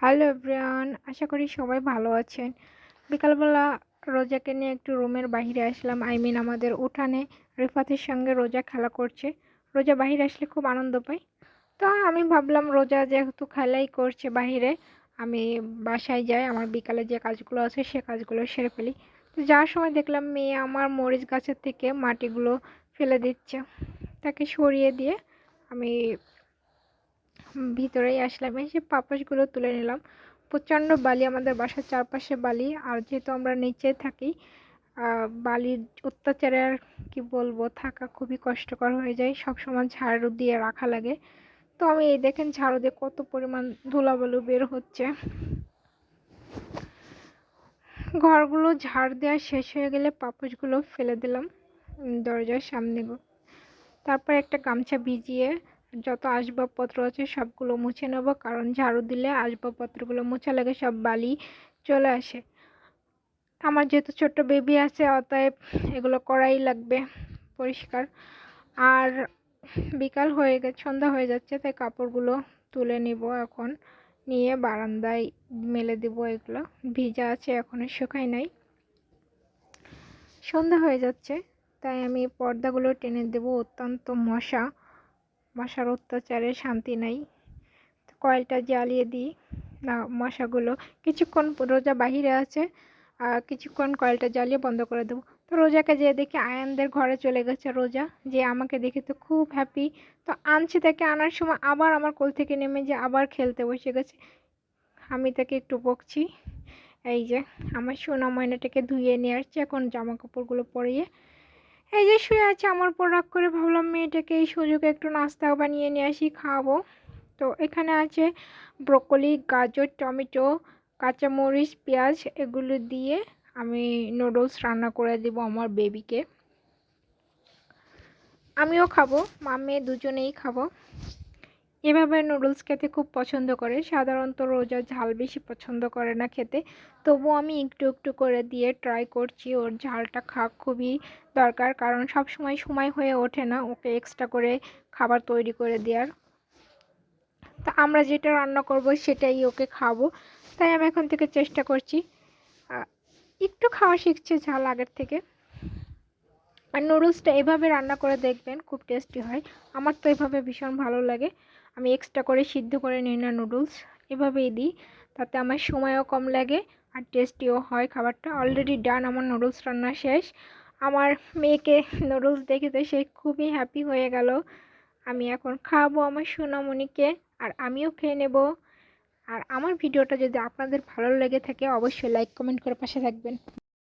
Hello everyone আশা করি সবাই ভালো আছেন। বিকালবেলা রোজাকে নিয়ে একটু রুমের বাইরে আসলাম। আই মিন আমাদের উঠানে রিফাতের সঙ্গে রোজা খেলা করছে। রোজা বাহিরে আসলে খুব আনন্দ পাই। তো আমি ভাবলাম, রোজা যেহেতু খেলাই করছে বাহিরে আমি বাসায় যাই, আমার বিকালে যে কাজগুলো আছে সে কাজগুলো সেরে ফেলি। তো যাওয়ার সময় দেখলাম, মেয়ে আমার মরিচ গাছের থেকে মাটিগুলো ফেলে দিচ্ছে। তাকে সরিয়ে দিয়ে আমি ভিতরেই আসলাম, এসে পাপোশগুলো তুলে নিলাম। প্রচণ্ড বালি আমাদের বাসার চারপাশে বালি, আর যেহেতু আমরা নিচে থাকি বালির অত্যাচারে আর কী বলব, থাকা খুবই কষ্টকর হয়ে যায় সব সময় ঝাড়ু দিয়ে রাখা লাগে। তো আমি এই দেখেন ঝাড়ু দিয়ে কত পরিমাণ ধুলাবালু বের হচ্ছে। ঘরগুলো ঝাড় দেওয়া শেষ হয়ে গেলে পাপোশগুলো ফেলে দিলাম দরজার সামনে। তারপর একটা গামছা ভিজিয়ে যত আসবাবপত্র আছে সবগুলো মুছে নেব, কারণ ঝাড়ু দিলে আসবাবপত্রগুলো মোছা লাগে, সব বালি চলে আসে। আমার যেহেতু ছোট্ট বেবি আছে, অতএব এগুলো করাই লাগবে পরিষ্কার। আর বিকাল হয়ে গেছে সন্ধ্যা হয়ে যাচ্ছে, তাই কাপড়গুলো তুলে নিব এখন। নিয়ে বারান্দায় মেলে দেব এগুলো। ভিজা আছে এখনও শুকাই নাই। সন্ধ্যা হয়ে যাচ্ছে, তাই আমি পর্দাগুলো টেনে দেব, অত্যন্ত মশা। মশার অত্যাচারে শান্তি নাই। কয়েলটা জ্বালিয়ে দিই। না, মশাগুলো কিছুক্ষণ রোজা বাহিরে আছে কিছুক্ষণ কয়েলটা জ্বালিয়ে বন্ধ করে দেবো। তো রোজাকে যেয়ে দেখি আয়ানদের ঘরে চলে গেছে রোজা, যে আমাকে দেখে তো খুব হ্যাপি তো আনছি তাকে আনার সময় আবার আমার কোল থেকে নেমে যে আবার খেলতে বসে গেছে। আমি তাকে একটু বকছি। এই যে, আমার সোনা ময়নাটাকে ধুয়ে নিয়ে আসছি, এখন জামা কাপড়গুলো পরিয়ে এই যে শুয়ে আছে, আমার পর রাগ করে ভাবলাম মেয়েটাকে এই সুযোগে একটু নাস্তা বানিয়ে নিয়ে আসি, খাওয়াবো। তো এখানে আছে ব্রকলি, গাজর, টমেটো, কাঁচামরিচ, পেঁয়াজ, এগুলো দিয়ে আমি নুডলস রান্না করে দেব আমার বেবিকে। আমিও খাব মা মেয়ে দুজনেই খাব। এভাবে নুডলস খেতে খুব পছন্দ করে। সাধারণত রোজা ঝাল বেশি পছন্দ করে না খেতে। তবু আমি একটু একটু করে দিয়ে ট্রাই করছি। ওর ঝালটা খা খুবই দরকার, কারণ সব সময় সময় হয়ে ওঠে না ওকে এক্সট্রা করে খাবার তৈরি করে দেওয়ার। তা আমরা যেটা রান্না করব সেটাই ওকে খাব। তাই আমি এখন থেকে চেষ্টা করছি। একটু খাওয়া শিখছে ঝাল আগের থেকে। আর নুডলসটা এভাবে রান্না করে দেখবেন, খুব টেস্টি হয়। আমার তো এভাবে ভীষণ ভালো লাগে। আমি এক্সট্রা করে সিদ্ধ করে নিই না নুডলস এভাবেই দিই। তাতে আমার সময়ও কম লাগে আর টেস্টিও হয় খাবারটা। অলরেডি ডান আমার নুডলস রান্না শেষ। আমার মেয়েকে নুডলস দেখে তো সে খুবই হ্যাপি হয়ে গেল। আমি এখন খাওয়াবো আমার সোনামণিকে আর আমিও খেয়ে নেব। আর আমার ভিডিওটা যদি আপনাদের ভালো লেগে থাকে, অবশ্যই লাইক কমেন্ট করে পাশে থাকবেন।